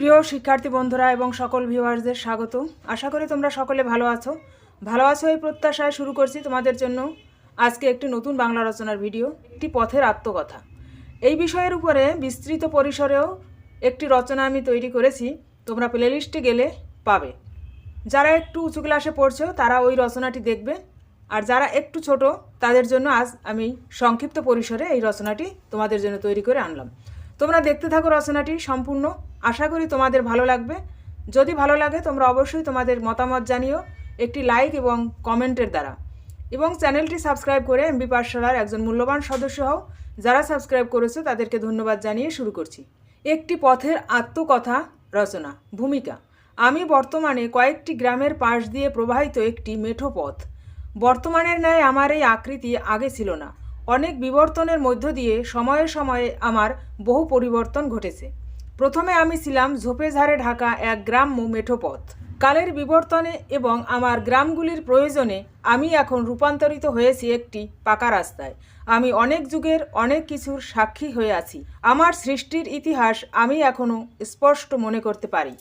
প্রিয় শিক্ষার্থী বন্ধুরা এবং সকল ভিউয়ার্সদের স্বাগত। আশা করি তোমরা সকলে ভালো আছো। ভালো আছো এই প্রত্যাশায় শুরু করছি তোমাদের জন্য আজকে একটি নতুন বাংলা রচনার ভিডিও একটি পথের আত্মকথা। এই বিষয়ের উপরে বিস্তৃত পরিসরেও একটি রচনা আমি তৈরি করেছি, তোমরা প্লেলিস্টে গেলে পাবে। যারা একটু উঁচু ক্লাসে পড়ছো, তারা ওই রচনাটি দেখবে। আর যারা একটু ছোট, তাদের জন্য আজ আমি সংক্ষিপ্ত পরিসরে এই রচনাটি তোমাদের জন্য তৈরি করে আনলাম। তোমরা দেখতে থাকো রচনাটি সম্পূর্ণ। আশা করি তোমাদের ভালো লাগবে। যদি ভালো লাগে, তোমরা অবশ্যই তোমাদের মতামত জানিও একটি লাইক এবং কমেন্টের দ্বারা। এবং চ্যানেলটি সাবস্ক্রাইব করে এমবি পাঠশালার একজন মূল্যবান সদস্য হও। যারা সাবস্ক্রাইব করেছ, তাদেরকে ধন্যবাদ জানিয়ে শুরু করছি। একটি পথের আত্মকথা রচনা, ভূমিকা। আমি বর্তমানে কয়েকটি গ্রামের পাশ দিয়ে প্রবাহিত একটি মেঠো পথ। বর্তমানের ন্যায় আমার এই আকৃতি আগে ছিল না। অনেক বিবর্তনের মধ্য দিয়ে সময়ে সময়ে আমার বহু পরিবর্তন ঘটেছে। প্রথমে আমি ছিলাম ঝোপেঝাড়ে ঢাকা এক গ্রাম্য মেঠোপথ। কালের বিবর্তনে এবং আমার গ্রামগুলির প্রয়োজনে আমি এখন রূপান্তরিত হয়েছি একটি পাকা রাস্তায়। আমি অনেক যুগের অনেক কিছুর সাক্ষী হয়ে আছি। আমার সৃষ্টির ইতিহাস আমি এখনও স্পষ্ট মনে করতে পারি।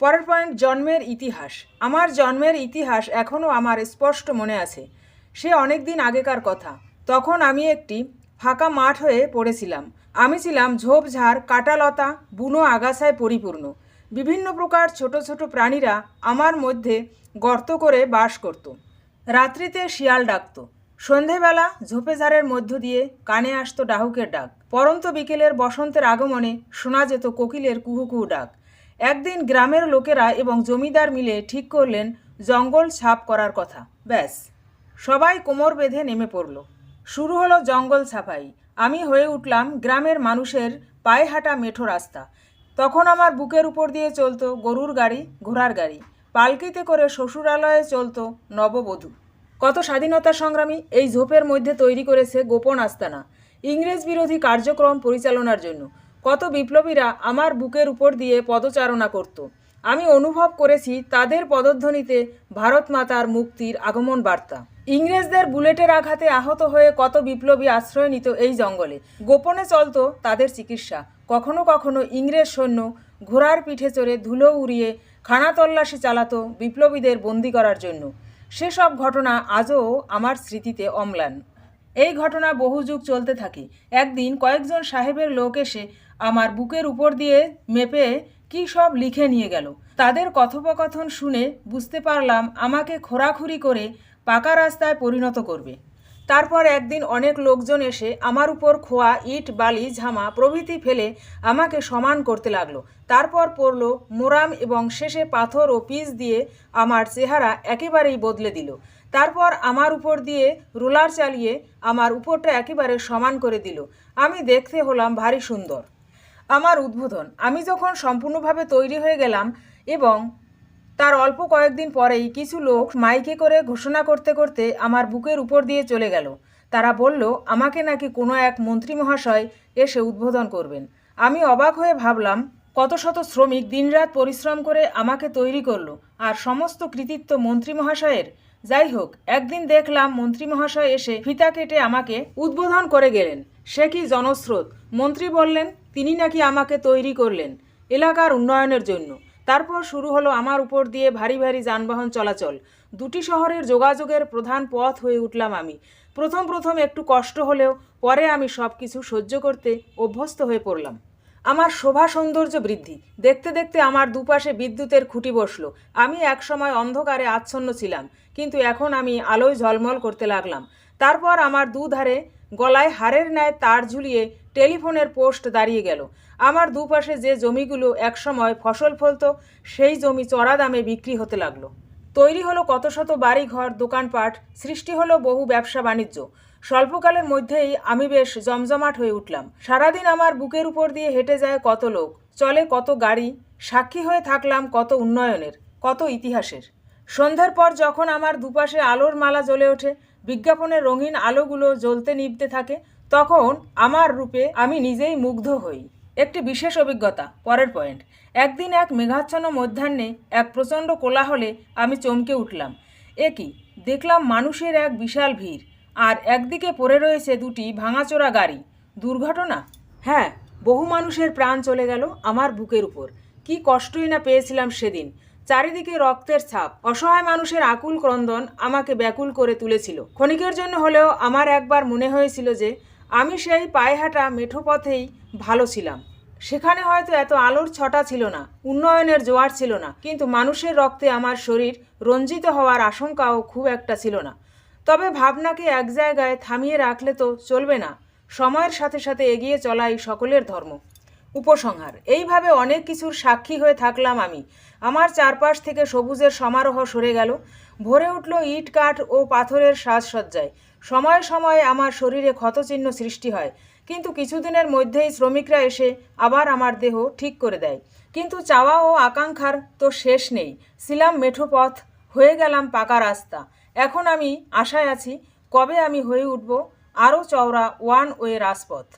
পরের পয়েন্ট, জন্মের ইতিহাস। আমার জন্মের ইতিহাস এখনও আমার স্পষ্ট মনে আছে। সে অনেক দিন আগেকার কথা। তখন আমি একটি ফাঁকা মাঠ হয়ে পড়েছিলাম। আমি ছিলাম ঝোপঝাড়, কাটালতা, বুনো আগাছায় পরিপূর্ণ। বিভিন্ন প্রকার ছোট ছোট প্রাণীরা আমার মধ্যে গর্ত করে বাস করত। রাত্রিতে শিয়াল ডাকতো। সন্ধেবেলা ঝোপেঝাড়ের মধ্য দিয়ে কানে আসতো ডাহুকের ডাক। পরন্ত বিকেলের বসন্তের আগমনে শোনা যেত কোকিলের কুহু কুহু ডাক। একদিন গ্রামের লোকেরা এবং জমিদার মিলে ঠিক করলেন জঙ্গল ছাপ করার কথা। ব্যাস, সবাই কোমর বেঁধে নেমে পড়ল। শুরু হলো জঙ্গল ছাপাই। আমি হয়ে উঠলাম গ্রামের মানুষের পায়ে হাঁটা মেঠো রাস্তা। তখন আমার বুকের উপর দিয়ে চলতো গরুর গাড়ি, ঘোড়ার গাড়ি। পালকিতে করে শ্বশুরালয়ে চলতো নববধূ। কত স্বাধীনতা সংগ্রামী এই ঝোপের মধ্যে তৈরি করেছে গোপন আস্তানা। ইংরেজ বিরোধী কার্যক্রম পরিচালনার জন্য। কত বিপ্লবীরা আমার বুকের উপর দিয়ে পদচারণা করত। আমি অনুভব করেছি তাদের পদধ্বনিতে ভারত মাতার মুক্তির আগমন বার্তা। ইংরেজদের বুলেটের আঘাতে আহত হয়ে কত বিপ্লবী আশ্রয় নিত এই জঙ্গলে? গোপনে চলত তাদের চিকিৎসা। কখনো কখনো ইংরেজ সৈন্য ঘোড়ার পিঠে চড়ে ধুলো উড়িয়ে খানা তল্লাশি চালাতো বিপ্লবীদের বন্দি করার জন্য। সেসব ঘটনা আজও আমার স্মৃতিতে অম্লান। এই ঘটনা বহু যুগ চলতে থাকে। একদিন কয়েকজন সাহেবের লোক এসে আমার বুকের উপর দিয়ে মেপে কী সব লিখে নিয়ে গেল। তাদের কথোপকথন শুনে বুঝতে পারলাম আমাকে খোরাখুরি করে পাকা রাস্তায় পরিণত করবে। তারপর একদিন অনেক লোকজন এসে আমার উপর খোয়া ইট, বালি, ঝামা প্রভৃতি ফেলে আমাকে সমান করতে লাগল। তারপর পড়ল মোরাম এবং শেষে পাথর ও পিচ দিয়ে আমার চেহারা একেবারেই বদলে দিল। তারপর আমার উপর দিয়ে রোলার চালিয়ে আমার উপরটা একেবারে সমান করে দিল। আমি দেখতে হলাম ভারী সুন্দর। আমার উদ্বোধন। আমি যখন সম্পূর্ণভাবে তৈরি হয়ে গেলাম এবং তার অল্প কয়েকদিন পরেই কিছু লোক মাইকে করে ঘোষণা করতে করতে আমার বুকের উপর দিয়ে চলে গেল। তারা বলল, আমাকে নাকি কোনো এক মন্ত্রী মহাশয় এসে উদ্বোধন করবেন। আমি অবাক হয়ে ভাবলাম, কত শত শ্রমিক দিনরাত পরিশ্রম করে আমাকে তৈরি করল আর সমস্ত কৃতিত্ব মন্ত্রী মহাশয়ের। যাই হোক, একদিন দেখলাম মন্ত্রী মহাশয় এসে ফিতা কেটে আমাকে উদ্বোধন করে গেলেন। সে কি জনস্রোত? মন্ত্রী বললেন, তিনি নাকি আমাকে তৈরি করলেন এলাকার উন্নয়নের জন্য। তারপর শুরু হলো আমার উপর দিয়ে ভারী ভারী যানবাহন চলাচল। দুটি শহরের যোগাযোগের প্রধান পথ হয়ে উঠলাম আমি। প্রথম প্রথম একটু কষ্ট হলেও পরে আমি সব কিছু সহ্য করতে অভ্যস্ত হয়ে পড়লাম। আমার শোভা সৌন্দর্য বৃদ্ধি। দেখতে দেখতে আমার দুপাশে বিদ্যুতের খুঁটি বসল। আমি একসময় অন্ধকারে আচ্ছন্ন ছিলাম, কিন্তু এখন আমি আলোয় ঝলমল করতে লাগলাম। তারপর আমার দুধারে গলায় হারের ন্যায় তার ঝুলিয়ে টেলিফোনের পোস্ট দাঁড়িয়ে গেল। আমার দুপাশে যে জমিগুলো একসময় ফসল ফলতো, সেই জমি চড়া দামে বিক্রি হতে লাগল। তৈরি হলো কত শত বাড়িঘর, দোকানপাট, সৃষ্টি হলো বহু ব্যবসা বাণিজ্য। স্বল্পকালের মধ্যেই আমি বেশ জমজমাট হয়ে উঠলাম। সারাদিন আমার বুকের উপর দিয়ে হেঁটে যায় কত লোক, চলে কত গাড়ি, সাক্ষী হয়ে থাকলাম কত উন্নয়নের, কত ইতিহাসের। সন্ধ্যার পর যখন আমার দুপাশে আলোর মালা জ্বলে ওঠে, বিজ্ঞাপনের রঙিন আলোগুলো জ্বলতে নিভতে থাকে তখন আমার রূপে আমি নিজেই মুগ্ধ হই। একটি বিশেষ অভিজ্ঞতা, পরের পয়েন্ট। একদিন এক মেঘাচ্ছন্ন মধ্যাহ্নে এক প্রচণ্ড কোলাহলে আমি চমকে উঠলাম। এ কি? দেখলাম মানুষের এক বিশাল ভিড়। আর একদিকে পড়ে রয়েছে দুটি ভাঙাচোরা গাড়ি। দুর্ঘটনা? হ্যাঁ বহু মানুষের প্রাণ চলে গেল আমার বুকের উপর। কি কষ্টই না পেয়েছিলাম সেদিন। চারিদিকে রক্তের ছাপ। অসহায় মানুষের আকুল ক্রন্দন আমাকে ব্যাকুল করে তুলেছিল। ক্ষণিকের জন্য হলেও আমার একবার মনে হয়েছিল যে আমি সেই পায়ে হাঁটা মেঠো পথেই ভালো ছিলাম। সেখানে হয়তো এত আলোর ছটা ছিল না, উন্নয়নের জোয়ার ছিল না, কিন্তু মানুষের রক্তে আমার শরীর রঞ্জিত হওয়ার আশঙ্কাও খুব একটা ছিল না। তবে ভাবনাকে এক জায়গায় থামিয়ে রাখলে তো চলবে না, সময়ের সাথে সাথে এগিয়ে চলাই সকলের ধর্ম। উপসংহার। এইভাবে অনেক কিছুর সাক্ষী হয়ে থাকলাম আমি। আমার চারপাশ থেকে সবুজের সমারোহ সরে গেল। ভরে উঠল ইট, কাঠ ও পাথরের সাজসজ্জায়। সময়ে সময়ে আমার শরীরে ক্ষতচিহ্ন সৃষ্টি হয়। কিন্তু কিছুদিনের মধ্যেই শ্রমিকরা এসে আবার আমার দেহ ঠিক করে দেয়। কিন্তু চাওয়া ও আকাঙ্ক্ষার তো শেষ নেই। ছিলাম মেঠো পথ, হয়ে গেলাম পাকা রাস্তা। এখন আমি আশায় আছি, কবে আমি হয়ে উঠব? আরও চওড়া ওয়ান ওয়ে রাজপথ।